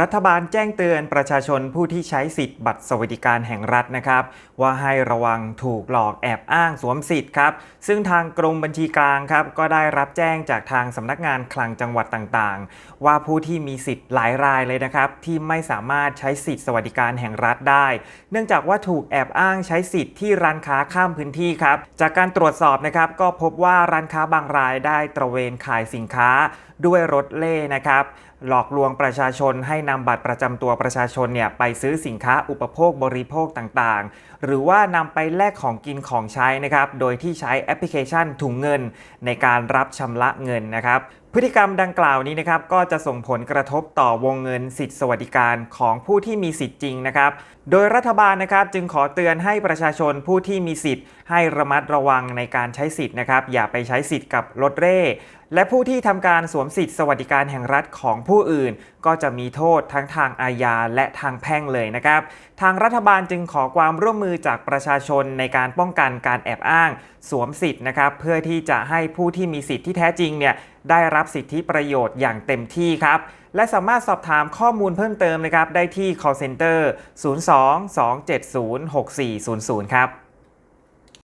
รัฐบาลแจ้งเตือนประชาชนผู้ที่ใช้สิทธิ์บัตรสวัสดิการแห่งรัฐนะครับ ว่าให้ระวังถูกหลอกแอบอ้างสวมสิทธิ์ครับ ซึ่งทางกรมบัญชีกลางครับ ก็ได้รับแจ้งจากทางสำนักงานคลังจังหวัดต่างๆ ว่าผู้ที่มีสิทธิ์หลายรายเลยนะครับ ที่ไม่สามารถใช้สิทธิ์สวัสดิการแห่งรัฐได้ เนื่องจากว่าถูกแอบอ้างใช้สิทธิ์ที่ร้านค้าข้ามพื้นที่ครับจากการตรวจสอบนะครับ ก็พบว่าร้านค้าบางรายได้ตระเวนขายสินค้า ด้วยรถเล่นะครับ หลอกลวงประชาชนให้นำบัตรประจำตัวประชาชนเนี่ยไปซื้อสินค้าอุปโภคบริโภคต่างๆ หรือว่านำไปแลกของกินของใช้นะครับ โดยที่ใช้แอปพลิเคชันถุงเงินในการรับชำระเงินนะครับ พฤติกรรมดังกล่าวนี้นะครับก็จะส่งผลกระทบต่อวงเงินสิทธิสวัสดิการของผู้ที่มีสิทธิ์จริงนะครับ โดยรัฐบาลนะครับจึงขอเตือนให้ประชาชนผู้ที่มีสิทธิ์ ให้ระมัดระวังในการใช้สิทธิ์นะครับ อย่าไปใช้สิทธิ์กับรถเร่ และผู้ที่ทำการสวมสิทธิสวัสดิการแห่งรัฐของผู้อื่น ก็จะมีโทษทั้งทางอาญาและทางแพ่งเลยนะครับ ทางรัฐบาลจึงขอความร่วมมือจากประชาชนในการป้องกันการแอบอ้าง สวมสิทธิ์นะครับเพื่อที่จะให้ผู้ที่มีสิทธิ์ที่แท้จริงเนี่ย ได้รับสิทธิประโยชน์อย่างเต็มที่ครับ และสามารถสอบถามข้อมูลเพิ่มเติมนะครับ ได้ที่ call center 02 270 6400 ครับ